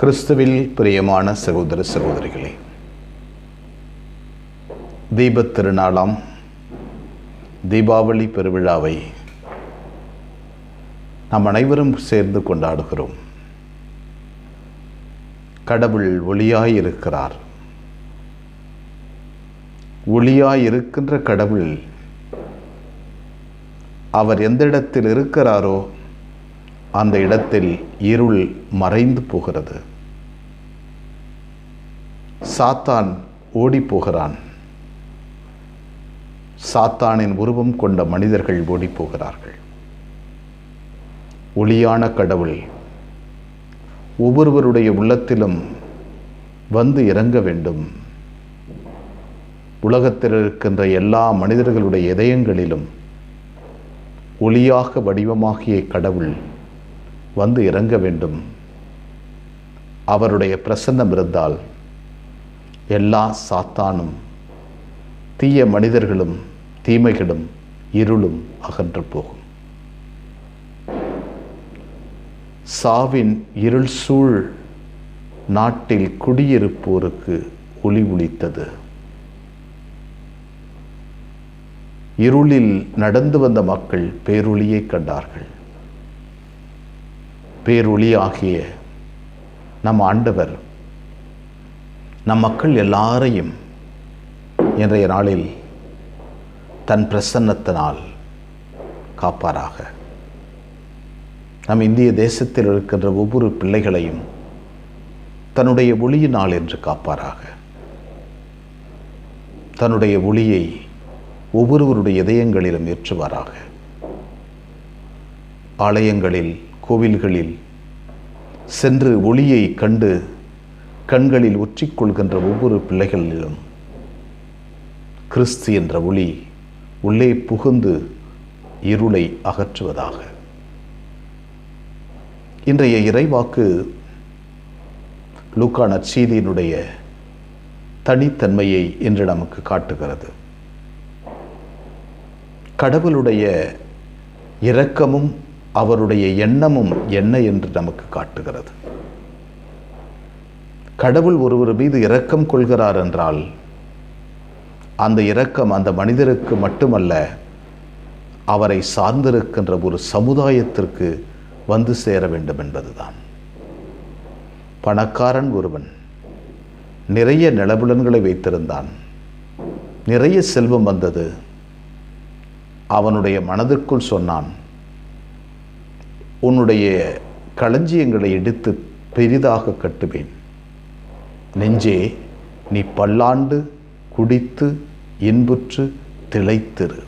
கிறிஸ்துவில் பிரியமான சகோதர சகோதரிகளே தீபத் திருநாளாம் தீபாவளி பெருவிழாவை நாம் அனைவரும் சேர்ந்து கொண்டாடுகிறோம். கடவுள் ஒளியாயிருக்கிறார். ஒளியாயிருக்கின்ற கடவுள் அவர் எந்த இடத்தில் இருக்கிறாரோ அந்த இடத்தில் இருள் மறைந்து போகிறது. சாத்தான் ஓடி போகிறான். சாத்தானின் உருவம் கொண்ட மனிதர்கள் ஓடி போகிறார்கள். ஒளியான கடவுள் ஒவ்வொருவருடைய உள்ளத்திலும் வந்து இறங்க வேண்டும். உலகத்தில் இருக்கின்ற எல்லா மனிதர்களுடைய இதயங்களிலும் ஒளியாக வடிவமாகிய கடவுள் வந்து இறங்க வேண்டும். அவருடைய பிரசன்னம் இருந்தால் எல்லா சாத்தானும் தீய மனிதர்களும் தீமைகளும் இருளும் அகன்று போகும். சாவின் இருள் சூழ் நாட்டில் குடியிருப்போருக்கு ஒளி ஒளித்தது. இருளில் நடந்து வந்த மக்கள் பேரொளியை கண்டார்கள். பேரொளி ஆகிய நம் ஆண்டவர் நம் மக்கள் எல்லாரையும் இன்றைய நாளில் தன் பிரசன்னத்தினால் காப்பாராக. நம் இந்திய தேசத்தில் இருக்கின்ற ஒவ்வொரு பிள்ளைகளையும் தன்னுடைய ஒளியினால் என்று காப்பாராக. தன்னுடைய ஒளியை ஒவ்வொருவருடைய இதயங்களிலும் ஏற்றுவாராக. ஆலயங்களில் கோவில்களில் சென்று ஒளியை கண்டு கண்களில் ஒற்றிக்கொள்கின்ற ஒவ்வொரு பிள்ளைகளிலும் கிறிஸ்து என்ற ஒளி உள்ளே புகுந்து இருளை அகற்றுவதாக. இன்றைய இறைவாக்கு லூக்கா நற்செய்தியினுடைய தனித்தன்மையை இன்று நமக்கு காட்டுகிறது. கடவுளுடைய இரக்கமும் அவருடைய எண்ணமும் என்ன என்று நமக்கு காட்டுகிறது. கடவுள் ஒருவர் மீது இரக்கம் கொள்கிறார் என்றால் அந்த இரக்கம் அந்த மனிதருக்கு மட்டுமல்ல அவரை சார்ந்திருக்கின்ற ஒரு சமுதாயத்திற்கு வந்து சேர வேண்டும் என்பதுதான். பணக்காரன் ஒருவன் நிறைய நிலபுலன்களை வைத்திருந்தான். நிறைய செல்வம் வந்தது. அவனுடைய மனதிற்குள் சொன்னான் உன்னுடைய களஞ்சியங்களை எடுத்து பெரிதாக கட்டுவேன். நெஞ்சே நீ பல்லாண்டு குடித்து இன்புற்று திளைத்திரு.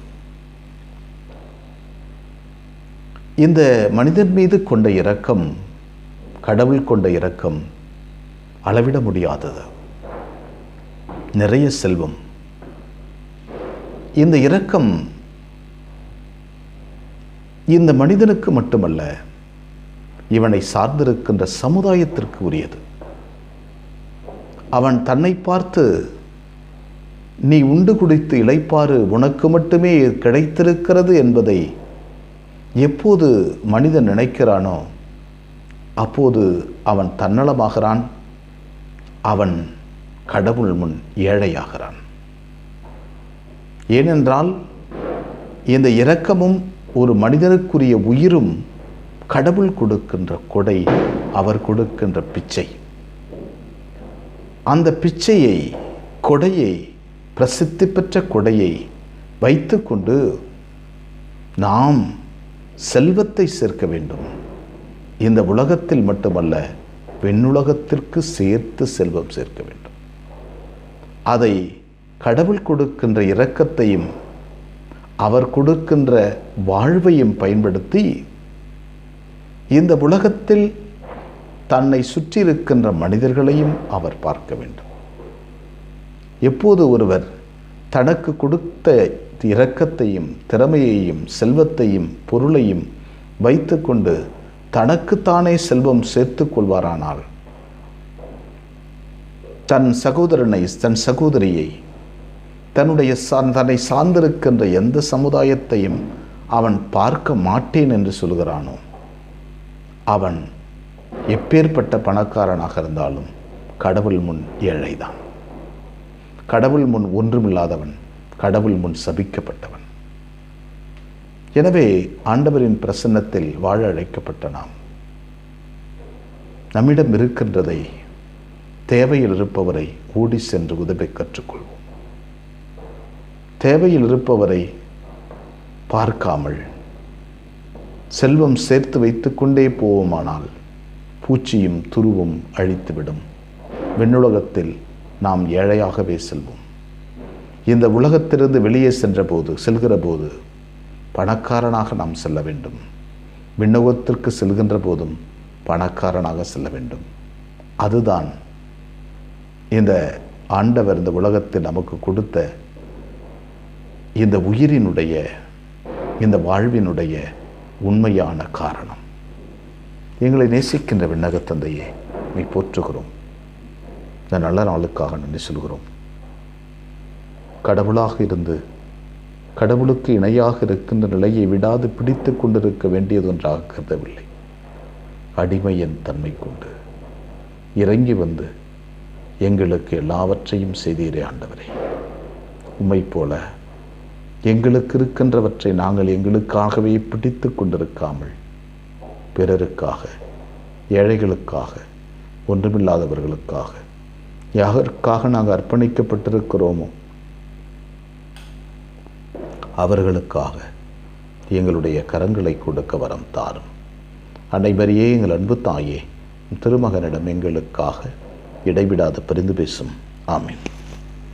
இந்த மனிதன் மீது கொண்ட இரக்கம் கடவுள் கொண்ட இரக்கம் அளவிட முடியாதது. நிறைய செல்வம். இந்த இரக்கம் இந்த மனிதனுக்கு மட்டுமல்ல இவனை சார்ந்திருக்கின்ற சமுதாயத்திற்கு உரியது. அவன் தன்னை பார்த்து நீ உண்டு குடித்து இளைப்பாறு உனக்கு மட்டுமே கிடைத்திருக்கிறது என்பதை எப்போது மனிதன் நினைக்கிறானோ அப்போது அவன் தன்னலமாகிறான். அவன் கடவுள் முன் ஏழையாகிறான். ஏனென்றால் இந்த இரக்கமும் ஒரு மனிதனுக்குரிய உயிரும் கடவுள் கொடுக்கின்ற கொடை அவர் கொடுக்கின்ற பிச்சை. அந்த பிச்சையை கொடையை பிரசித்தி பெற்ற கொடையை வைத்துக்கொண்டு நாம் செல்வத்தை சேர்க்க வேண்டும். இந்த உலகத்தில் மட்டுமல்ல பெண்ணுலகத்திற்கு சேர்த்து செல்வம் சேர்க்க வேண்டும். அதை கடவுள் கொடுக்கின்ற இரக்கத்தையும் அவர் கொடுக்கின்ற வாழ்வையும் பயன்படுத்தி இந்த உலகத்தில் தன்னை சுற்றி இருக்கின்ற மனிதர்களையும் அவர் பார்க்க வேண்டும். எப்போது ஒருவர் தனக்கு கொடுத்த இரக்கத்தையும் திறமையையும் செல்வத்தையும் பொருளையும் வைத்துக்கொண்டு தனக்குத்தானே செல்வம் சேர்த்து கொள்வாரானால் தன் சகோதரனை தன் சகோதரியை தன்னுடைய தன்னை சார்ந்திருக்கின்ற எந்த சமுதாயத்தையும் அவன் பார்க்க மாட்டேன் என்று சொல்கிறானோ அவன் எப்பேற்பட்ட பணக்காரனாக இருந்தாலும் கடவுள் முன் ஏழைதான். கடவுள் முன் ஒன்றுமில்லாதவன் கடவுள் முன் சபிக்கப்பட்டவன். எனவே ஆண்டவரின் பிரசன்னத்தில் வாழ அழைக்கப்பட்ட நாம் நம்மிடம் இருக்கின்றதை தேவையில் இருப்பவரை ஓடி சென்று உதவி கற்றுக்கொள்வோம். தேவையில் இருப்பவரை பார்க்காமல் செல்வம் சேர்த்து வைத்துக்கொண்டே போவோமானால் பூச்சியும் துருவும் அழித்துவிடும். விண்ணுலகத்தில் நாம் ஏழையாகவே செல்வோம். இந்த உலகத்திலிருந்து வெளியே சென்றபோது செல்கிற போது பணக்காரனாக நாம் செல்ல வேண்டும். விண்ணகத்திற்கு செல்கின்ற போதும் பணக்காரனாக செல்ல வேண்டும். அதுதான் இந்த ஆண்டவர் இந்த உலகத்தில் நமக்கு கொடுத்த இந்த உயிரினுடைய இந்த வாழ்வினுடைய உண்மையான காரணம். எங்களை நேசிக்கின்ற விண்ணகத்தந்தையே நீ போற்றுகிறோம். இந்த நல்ல நாளுக்காக நன்றி சொல்கிறோம். கடவுளாக இருந்து கடவுளுக்கு இணையாக இருக்கின்ற நிலையை விடாது பிடித்து கொண்டிருக்க வேண்டியதொன்றாக கருதவில்லை. அடிமையின் தன்மை கொண்டு இறங்கி வந்து எங்களுக்கு எல்லாவற்றையும் செய்தீரே ஆண்டவரே. உம்மை போல எங்களுக்கு இருக்கின்றவற்றை நாங்கள் எங்களுக்காகவே பிடித்து கொண்டிருக்காமல் பிறருக்காக ஏழைகளுக்காக ஒன்றுமில்லாதவர்களுக்காக யாருக்காக நாங்கள் அர்ப்பணிக்கப்பட்டிருக்கிறோமோ அவர்களுக்காக எங்களுடைய கரங்களை கொடுக்க வரம் தாரும். அனைவரையே எங்கள் அன்பு தாயே திருமகனிடம் எங்களுக்காக இடைவிடாத பரிந்து பேசும். ஆமீன்.